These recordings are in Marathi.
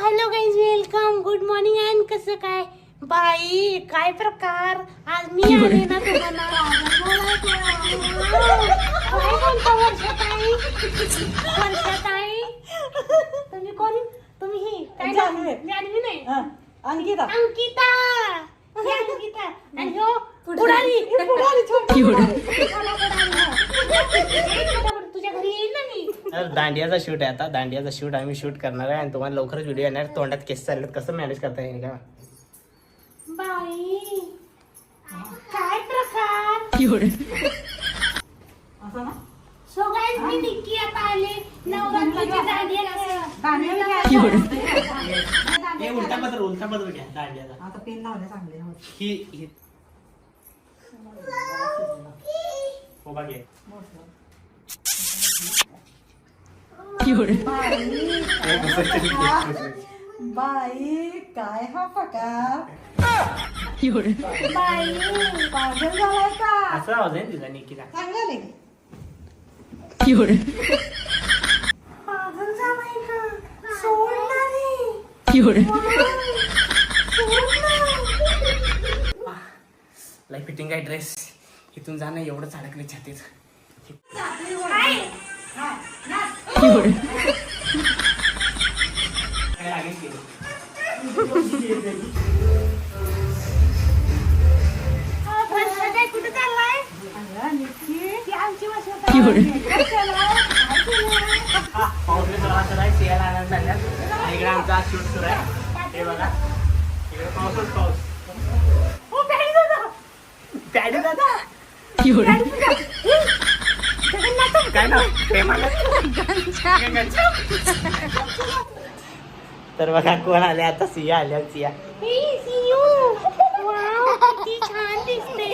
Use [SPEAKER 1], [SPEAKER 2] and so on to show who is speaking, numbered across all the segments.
[SPEAKER 1] Hello guys welcome good morning and कसं काय? बाई काय प्रकार? आज मी आले ना तुम्हाला वर्षाताई. वर्षाताई. तुम्ही कोण? तुम्ही ही काय नाव? जान्हवी नाही.
[SPEAKER 2] अंकिता.
[SPEAKER 1] अंकिता. ही अंकिता. आणि ह्यो
[SPEAKER 3] छोटी
[SPEAKER 1] तुझ्या घरी येईल ना मी.
[SPEAKER 4] दांडियाचा शूट आहे आता. दांडियाचा शूट आम्ही शूट करणार आहे आणि तुम्हाला लवकरच व्हिडिओ येणार तोंडात केस चाललेत. कसं मॅनेज करता येईल का?
[SPEAKER 1] बाई. काय प्रकार?
[SPEAKER 2] ना?
[SPEAKER 4] उलटा पत्र उलटा पत्र घ्या दांडियाचा
[SPEAKER 2] आता पेन लावले चांगले.
[SPEAKER 3] Pobage. Chiul.
[SPEAKER 2] बाई काय हा
[SPEAKER 3] फका Chiul.
[SPEAKER 2] बाई पागल झालाय का
[SPEAKER 4] असा आवाज आहे तुझा निकिता
[SPEAKER 2] सांगाले की
[SPEAKER 3] Chiul.
[SPEAKER 1] पागल झालाय का सोड ना
[SPEAKER 3] रे Chiul.
[SPEAKER 4] बाई फिटिंग आहे ड्रेस इथून जाणं एवढंच अडकले छातीत.
[SPEAKER 1] आमचा
[SPEAKER 4] शूट सुरू आहे हे बघा इकडे पाऊसच पाऊस.
[SPEAKER 1] दादा?
[SPEAKER 4] काय ना तर बघा कोण आले? आता सिया आल्या सिया.
[SPEAKER 1] सियू वाव किती छान दिसते.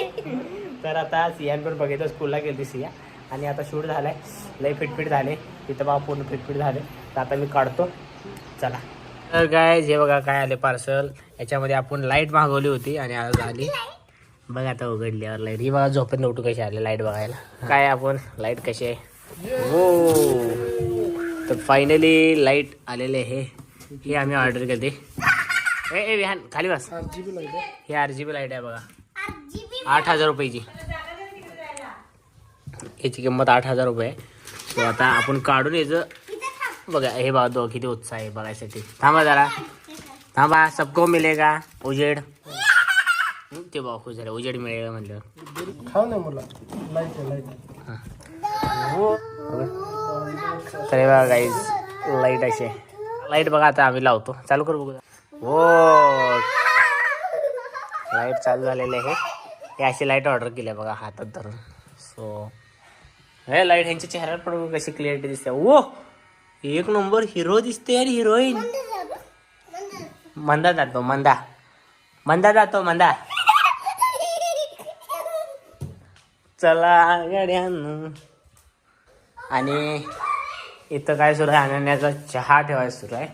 [SPEAKER 4] तर आता सियान पण बघितलं स्कूलला गेली सिया. आणि आता शूट झालाय. लय फिटफिट झाले. तिथं बघा पूर्ण फिटफिट झाले. तर आता मी काढतो. चला. तर काय जे बघा काय आले पार्सल याच्यामध्ये आपण लाइट मागवली होती आणि आज आली बघा आता उघडल्यावर लाइट ही बघा झोपेत उठू कशी आले लाइट बघायला. काय आपण? लाइट कशी आहे? हो. तर फायनली लाइट आलेले आहे. हे आम्ही ऑर्डर केली ए ए विहान खाली बस. हे आर जी बी लाइट आहे बघा. आठ हजार रुपयाची. याची किंमत आठ हजार रुपये आहे. सो आता आपण काढून याचं बघा. हे बघा दो किती उत्साह आहे बघायसाठी. थांबा जरा. थांबा सबको मिलेगा. उजेड. ते खुश झालं. उजेड मिळेल म्हणलं. हा. हो. बघा. तर हे बघा गाईज लाइट अशी आहे. लाइट बघा आता आम्ही लावतो. चालू करू बघू हो. लाइट चालू झालेली आहे. हे अशी लाइट ऑर्डर केली आहे बघा हातात धरून. सो हे लाइट ह्यांच्या चेहऱ्यावर पण बघा कशी क्लिअरिटी दिसते. ओ! एक नंबर हिरो दिसते यार हिरोईन मंदा जातो मंदा. मंदा जातो मंदा. चला गड्यानं. आणि इथं काय सुरू आहे? अनन्याचा चहा ठेवायचा सुरू आहे.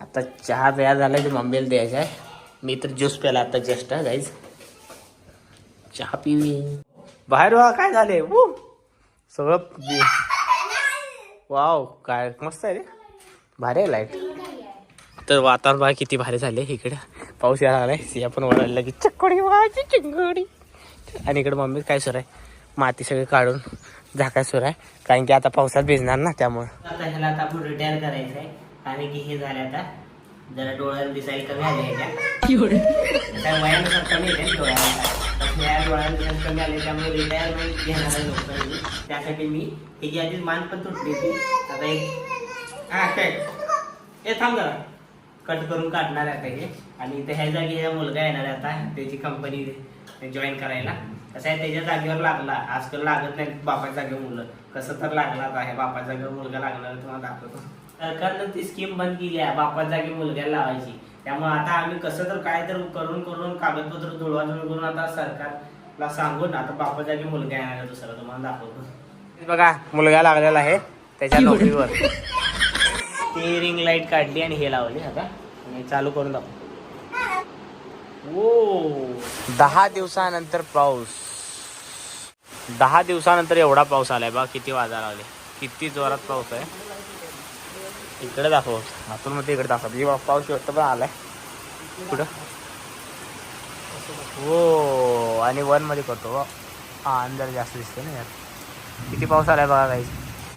[SPEAKER 4] आता चहा तयार झाला की मम्मीला द्यायचा आहे. मी तर ज्यूस प्याला आता जस्ट गाईज चहा पिवी बाहेर वा काय झाले वू! सगळं वाव काय मस्त आहे रे. भारी आहे लाइट तर वातावरण बघा किती भारी झाले इकडे. पाऊस यायला लागलाय. सिया पण ओरडला की चक्कोडी वाची चिंगडी. आणि इकडे मम्मी काय सुरू आहे? माती सगळी काढून झाकाय सुरू आहे. कारण की आता पावसात भिजणार ना त्यामुळे. आता ह्याला आता आपण रिटायर करायचं आहे. कारण की हे झाले आता जरा डोळ्याला दिसायला कमी आले，त्या. वयानुसार कमी येते ना डोळ्याला. तर या डोळ्याला दिसायला कमी आले त्यामुळे रिटायरमेंट घेणार आहे. त्यासाठी मी ह्याची आधीच मान पण तुटली होती. आता एक हा काय? हे थांब जरा. कट करून काढणार आहे आता हे. आणि इथे ह्या जागी ह्या मुलगा येणार आहे आता त्याची कंपनी जॉईन करायला. कसं आहे त्याच्या जागेवर लागला. आजकाल लागत नाही बापाच्या जागेवर मुलं. कसं तर लागला आता. आहे बापाच्या जागेवर मुलगा लागणार तुम्हाला दाखवतो. सरकारनं ती स्कीम बंद केली आहे. बापाच्या जागी मुलग्याला लावायची. त्यामुळे आता आम्ही कसं तर काय तर करून करून कागदपत्र जुळवा करून आता सरकारला सांगून आता बापाच्या जागी मुलगा येणार आहे दुसरा. तुम्हाला दाखवतो. बघा मुलगा लागलेला आहे त्याच्या नोकरीवर. ती रिंग लाइट काढली आणि हे लावली. आता चालू करून दाखव ओ. दहा दिवसानंतर पाऊस. दहा दिवसानंतर एवढा पाऊस आलाय बा किती वाजा लावले किती जोरात पाऊस आहे. इकडे दाखव. आतून मध्ये इकडे दाखव. म्हणजे पाऊस शेवट पण आलाय. कुठं? हो आणि वनमध्ये करतो अंदर जास्त दिसतो ना यार. किती पाऊस आलाय बघा काही